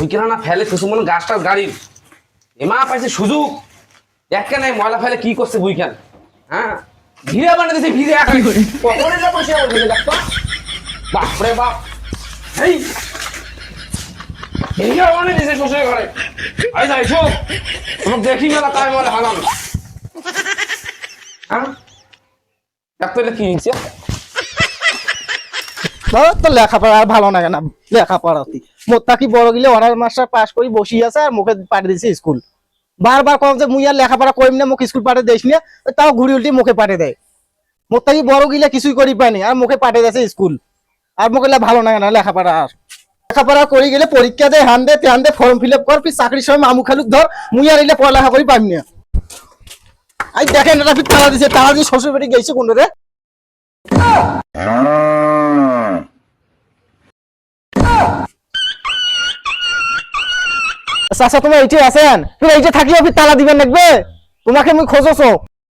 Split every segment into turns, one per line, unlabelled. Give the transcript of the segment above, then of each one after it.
ওইখানে না ফেলে কিছু গাছ টাছ গাড়ির এমা পাইছে সুযোগ। ময়লা ফেলে কি করছে বুইখান। হ্যাঁ? ভিড়ে বানিয়ে দিছে ভিড়ে একা কখনই না বসে আছে দেখতো বাপরে বাপ এই ভিড়ে বানিয়ে দিছে শ্বশুরের ঘরে। আই যাই শো তোমাকে দেখি মেলা তাই হালাম হ্যাঁ? ডাক্তার কি হয়েছে?
তো লেখাপড়া আর ভালো লাগে না। লেখাপড়া অতি মোত্তা কি বড় গিলে অনার মাস্টার পাস করি বসি আছে আর মুখে পাঠিয়ে দিছে স্কুল। বারবার কম যে মুই আর লেখাপড়া করিম না, মুখ স্কুল পাঠিয়ে দিস না, তাও ঘুরি উল্টি মুখে পাঠিয়ে দেয়। মোত্তা কি বড় গিলে কিছুই করি পানি আর মুখে পাঠিয়ে দিয়েছে স্কুল। আর মুখে ভালো লাগে না লেখাপড়া আর। লেখাপড়া করি গেলে পরীক্ষা দে হান দে ত্যান দে ফর্ম ফিল আপ কর, ফির চাকরির সময় মামু খালুক ধর, মুই আর এলে পড়ালেখা করি পাবি না। আই দেখেন এটা তালা দিছে, তালা দিয়ে শ্বশুর বাড়ি গেছে কোন রে। চাচা তোমার এইটি আছেন তুমি এইটা থাকিও ফির তালা দিবেন লাগবে। তোমাকে আমি খোঁজছো।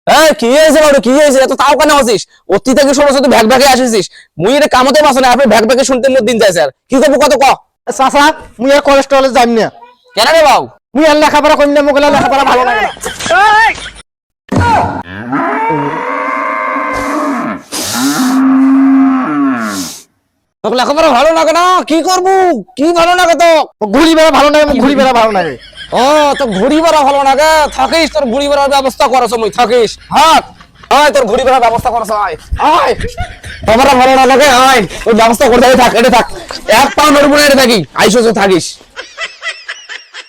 হ্যাঁ কি হয়েছে বাবু কি হয়েছে এত তাও কেন আছিস অতি থেকে ষোলো তুই ভ্যাগ ভ্যাগে আসিস মুই এটা কামতে পারছ না আপনি ভ্যাগ ভ্যাগে শুনতে মোর দিন যাইছে আর কি করব কত ক?
চাচা মুই আর কলেজ টলেজ যাইম না?
কেন রে বাবু
মুই আর লেখাপড়া করিম না? মোক এলা লেখাপড়া ভালো লাগে। না
তোকে লেখাপড়া ভালো লাগে না? কি করব? কি ভালো লাগে তো?
ঘুরি বেড়া ভালো লাগে ঘুরি বেড়া ভালো লাগে
ও তো ঘুরি বেড়া ভালো লাগে থাকিস তোর ঘুরি বেড়ার ব্যবস্থা করছ সময় থাকিস। হাত আয় তোর ঘুরি বেড়ার ব্যবস্থা আয়। আয়। তোমার ভালো না লাগে আয়। ওই ব্যবস্থা থাক এটা থাক। এক পা নড়বো না এটা থাকি। আইসো থাকিস।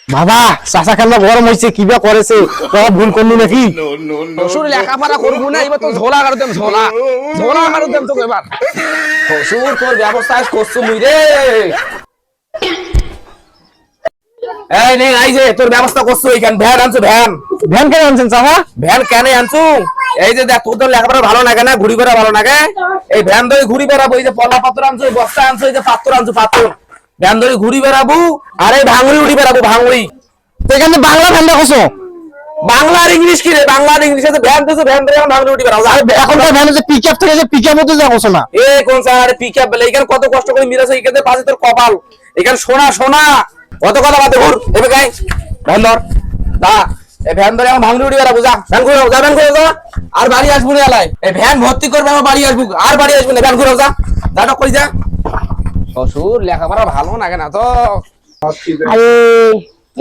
বাবা চাচা কেমন গরম হয়েছে কিবা করেছে? তোরা ভুল করলি নাকি?
শ্বশুর লেখাপড়া করব না এবার তো ঝোলা কারও দেম ঝোলা। ঝোলা কারও দেম তোকে এবার। শ্বশুর তোর ব্যবস্থা করছ মুই রে। এই নে আই যে তোর ব্যবস্থা করছ এইখান ভ্যান আনছো ভ্যান।
ভ্যান কেন আনছেন চাচা?
ভ্যান কেন আনছো? এই যে দেখ তোর লেখাপড়া ভালো লাগে না ঘুরি বেড়া ভালো লাগে। এই ভ্যান ধরে ঘুরি বেড়াবো এই যে পলা পাত্র আনছো বস্তা আনছো এই যে পাত্র আনছো পাত্র ভ্যান ধরে ঘুরি বেড়াবো আর ভাঙড়ি উড়ি বেড়াবো ভাঙড়ি।
এখানে বাংলা ভ্যান দেখছ?
বাংলা আর ইংলিশ কি রে? বাংলা আর ইংলিশে ভ্যান দিছো ভ্যান ধরে ভাঙড়ি উঠি বেড়াবো। আর
এখন তো ভ্যানে থেকে যে যাব না?
এ কোন স্যার বলে এখানে কত কষ্ট করে মিরাছে এখানে পাশে তোর কপাল। এখানে সোনা সোনা। কত কথা বাদে ঘুর এবে গাই। ভ্যান ধর। দা এই ভ্যান ধরে আমার ভাঙড়ি উঠি বেড়াবো যা। ভ্যান ঘুরে যা ভ্যান ঘুরে যা। আর বাড়ি আসব না এলাই এই ভ্যান ভর্তি করবে আমার বাড়ি আসব আর বাড়ি আসব না। ভ্যান ঘুরে যা। দাটা কই যা। শ্বশুর লেখাপড়া ভালো লাগে না তো
আরে,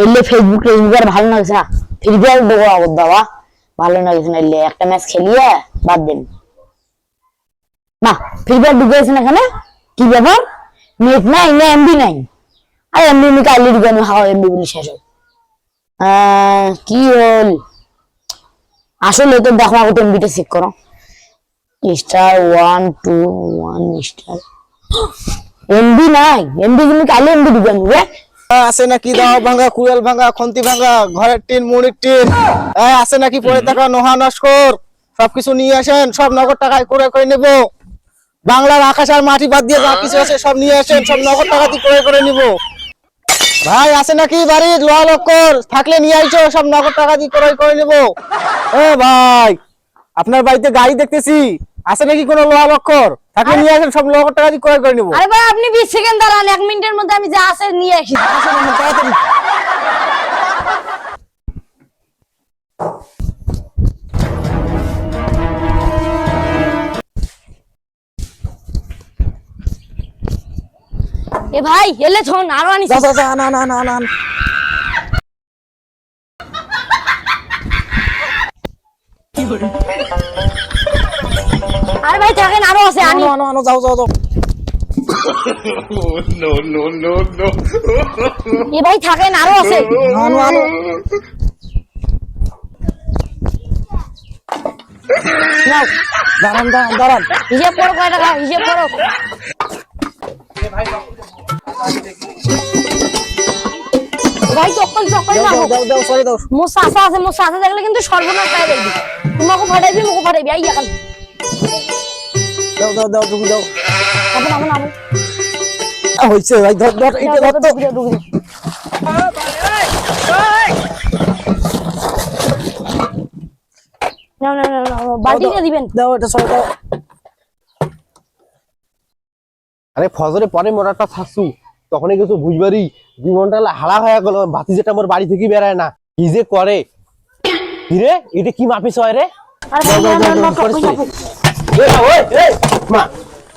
এলে ফেসবুক ফেসবুক আর ভালো লাগছে না। ফ্রি ফায়ার দেবো আবার দাবা ভালো লাগছে না, এলে একটা ম্যাচ খেলিয়ে বাদ দেন। না, ফ্রি ফায়ার ঢুকে না এখানে? কি ব্যাপার? নেট নাই না এমবি নাই? আর এমবি এমবি কাইলে ঢুকে আমি হাওয়া এমবি বলে শেষ হয় কি হল? আসলে তো দেখো আমাকে এমবিটা চেক করো। Star one two one star MB নাই এমবি কিন্তু কাইলে এমবি ঢুকে আমি রে
আছে নাকি দাও ভাঙা কুড়াল ভাঙা, খন্তি ভাঙা, ঘরের টিন, মুড়ির টিন আছে নাকি পরে থাকা নোহা নস্কর, সবকিছু নিয়ে আসেন, সব নগদ টাকায় করে করে নেব। বাংলার আকাশ আর মাটি বাদ দিয়ে যা কিছু আছে সব নিয়ে আসেন, সব নগদ টাকা দিয়ে করে করে নিব। ভাই, আছে নাকি বাড়ির লোহা লক্কর, থাকলে নিয়ে আইছো, সব নগদ টাকা দিয়ে করে করে নেব। ও ভাই, আপনার বাড়িতে গাড়ি দেখতেছি। আছে নাকি কোনো লোহা লক্কর থাকলে নিয়ে আসেন সব নগদ টাকা দিয়ে করে করে নেব।
আরে ভাই আপনি বিশ সেকেন্ড দাঁড়ান এক মিনিটের মধ্যে আমি যা আছে নিয়ে আসি।
আসেন তাড়াতাড়ি।
এ ভাই এলে শোন আরও আনিস।
যা না না না না
আরে ভাই থাকেন আরও আছে আনি।
আনো আনো যাও যাও যাও।
এ ভাই থাকেন আরও আছে।
আনো আনো
নাও
দাঁড়ান দাঁড়ান দাঁড়ান।
হিসেব করো কয় টাকা হিসেব করো। ভাই
সরি দাও
মোর চাষা আছে মোর চাষা দেখলে কিন্তু সর্বনাশ পাই দেখবি তোমাকে ফাটাইবি মোকে ফাটাইবি আই এখন
দাও দাও দাও ঢুকি দাও।
আপন আপন আপন
আ, হইছে ভাই ধর ধর এইটা ধর তো।
ঢুকে দাও, ঢুকে দাও। নাও, নাও, নাও, নাও, বালতি দিয়ে দিবেন।
দাও এটা সরি দাও। আরে ফজরে পরে থাকছু তো
তখনই কিছু বুঝবারই জীবনটা হারা হয়ে গেল বাতি যেটা আমার বাড়ি থেকে বেড়ায় না কি যে করে? কিরে এটা কি মাপিস হয় রে?
আরে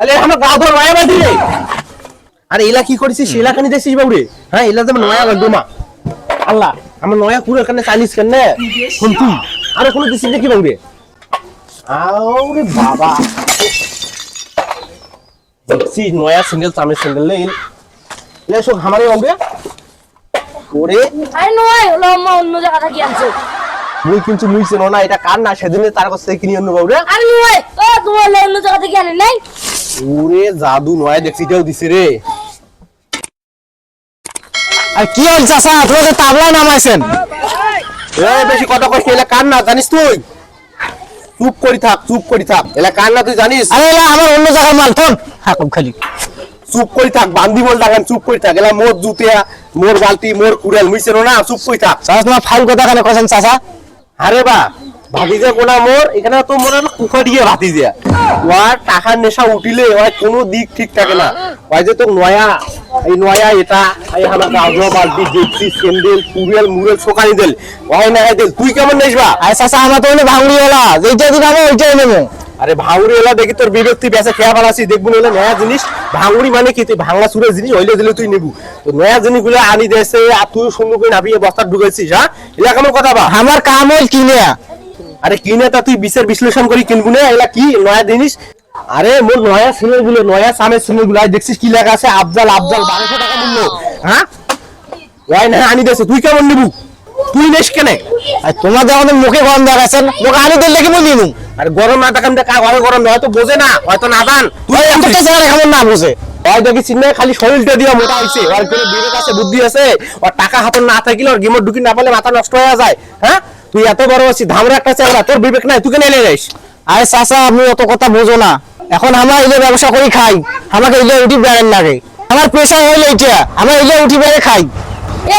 আরে আমার গা ধর রে। আরে এলা কি করেছিস? এলা কানি দেখছিস বাবুরে? হ্যাঁ এলা তো নয়া আল্লাহ আমার নয়া কানে কেন শুন তুই আরে কোনো দিছিস নাকি বাবুরে? আরে বাবা। দেখছি নয়া সিঙ্গেল সিঙ্গেল লে। সব আমারে বাবুরে। ওরে।
আরে নয় হলো আম্মা অন্য জায়গা থেকে আনছে?
মুই কিন্তু মুই চেনো না এটা কার না? সেদিনে তার কাছ থেকে কিনে আনব বাবুরে।
আরে নয় ও তোমার অন্য জায়গা থেকে আনে? নাই?
ওরে জাদু নয় দেখছি এটাও দিছে রে।
আর কি হল চাচা আপনারা তো তাবলায় নামাইছেন।
বেশি কথা না, এলা কার না জানিস তুই? চুপ করি থাক চুপ করি থাক। এলা কার না তুই জানিস?
আরে এলা আমার অন্য জায়গার মাল থন হাকুম খালি।
চুপ করি থাক বান্দি বল টাকান চুপ করি থাক। এলা মোর জুতিয়া মোর বালতি মোর কুড়াল মুইছে না চুপ করি থাক।
চাচা তোমার ফাইল কথা কেন কছেন চাচা?
আরে বা ভাতিজা কোনা মোর? এখানে তো মোর কুকা দিয়ে ভাতিজা। ওয়ার টাকার নেশা উঠিলে ওই কোনো দিক ঠিক থাকে না। ওই যে তো নয়া এই নয়া এটা এই গাজো বালতি জেপসি স্যান্ডেল সোকানি দেল ওই না দেল তুই কেমন নেসবা
আরে চাচা আমার তো হলো যেইটা দিন আমি ওইটাই নেব।
আরে ভাঙুরি এলা দেখি তোর বিরক্তি বেসে খেয়া পালাছি দেখব নইলে নয়া জিনিস ভাঙুরি মানে কি? তুই ভাঙলা সুরে জিনিস হইলে দিলে তুই নেবু। তো নয়া জিনিসগুলো আনি দেশে আর তুই সুন্দর করে নাবিয়ে বস্তা ঢুকাইছিস হ্যাঁ? এলা কেমন কথা বা?
আমার কাম হল কিনে
আরে কিনে তা তুই বিশের বিশ্লেষণ করি কিনবু না? এলা কি? নয়া জিনিস? আরে মোর নয়া সিমেরগুলো নয়া সামের সিমেরগুলো। দেখছিস কি লেখা আছে? আফজাল আফজাল বারোশো টাকা মূল্য। হ্যাঁ? ওয়াই না আনি দেশে তুই কেমন নেবু? তুই নেস কেনে?
আর তোমাদের আমাদের মুখে গরম দেখাচ্ছেন মুখে আলু দিলে কি বলি
আরে গরম না দেখান দেখা ঘরে গরম হয়তো বোঝে না হয়তো নাদান তুই
একটা জায়গা কেমন না বুঝে?
ওই দেখি চিন্তা খালি শরীরটা দিয়ে মোটা হইছে। ওর কোনো বিবেক আছে বুদ্ধি আছে। ওর টাকা হাতে না থাকিলে ওর গেমর ঢুকি না পারলে মাথা নষ্ট হয়ে যায়। হ্যাঁ? তুই এত বড় আছিস ধামরা একটা চেংড়া তোর বিবেক নাই তুই কেন এনে যাইস?
আরে চাচা আপনি অত কথা বোঝো না। এখন আমরা এলে ব্যবসা করি খাই আমাকে এলে উঠি বেড়েন লাগে। আমার পেশা হইলে এটা আমরা এলে উঠি বেড়ে খাই।
এ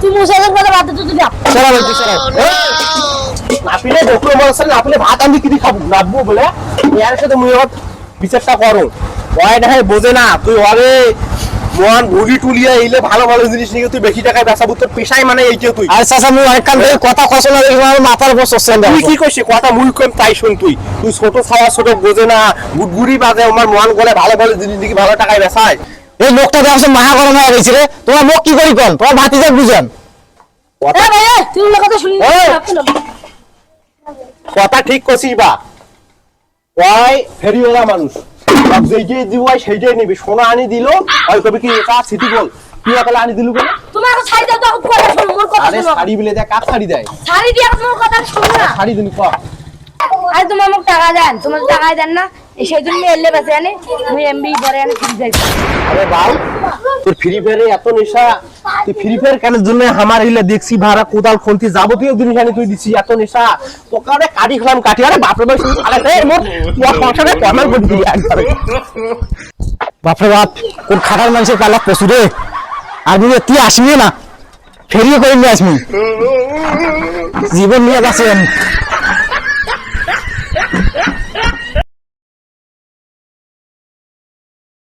তুই মুসাদের কথা বাদ তুই যা।
চলো বলছি চলো।
নাপিলে ঢোকলো বলছে নাপিলে ভাত আমি কি দিয়ে খাব? নাববো বলে? এর সাথে মুই বিচারটা করো। ওই না বোঝে না তুই ওরে মন ভুলি টুলিয়া এলে ভালো ভালো জিনিস নিয়ে তুই বেশি টাকায় বেচাবো তোর পেশাই মানে এইটা তুই।
আর চাচা আমি অনেক কাল থেকে কথা কষ্ট না দেখি আমার মাথার উপর চড়ছেন
তুই কি করছিস কথা মুই কম তাই শুন তুই। তুই ছোট খাওয়া ছোট বোঝে না গুড়গুড়ি বাজে আমার মন গলে ভালো ভালো জিনিস দিকে ভালো টাকায় বেচায়।
এই লোকটা দেখছে মাহা গরম হয়ে গেছে রে। তোমার মুখ কি করি কন? তোমার ভাতিজা বুঝেন
এ তুই কথা শুনি
কথা ঠিক করছিস বা? ওই ফেরিওয়ালা মানুষ। যেইটাই দিব সেইটাই নিবি। সোনা আনি দিল ওই কবি কি তা স্মৃতি বল। তুই একালে আনি দিলু কেন
তোমার ছাড়ি দাও তো কথা শোনো মোর কথা
আরে
শোনো।
শাড়ি বিলে দেয় কাপ শাড়ি দেয়?
ছাড়ি দিয়ে তোমার কথা শোনো না।
শাড়ি দিলি ক?
আরে তোমার মোক টাকা দেন তোমার টাকা দেন না। সেই জন্য এলে বেঁচে আনে তুমি এমবি পরে আনে ফিরে যাই।
আরে বাল তোর ফ্রি ফায়ারে এত নেশা ফ্রি ফায়ার কেন জন্য আমার ইলে দেখছি ভাড়া কোদাল খন্তি যাবতীয় জিনিস তুই দিছি, এত নেশা। কাটি কাটি আরে বাপরে বাপ মোর
বাপরে বাপ, কোন খাটার মানুষের পালা পশু রে? আর তুই আসবি না? ফেরিয়ে করে নিয়ে আসবি। জীবন নিয়ে গেছেন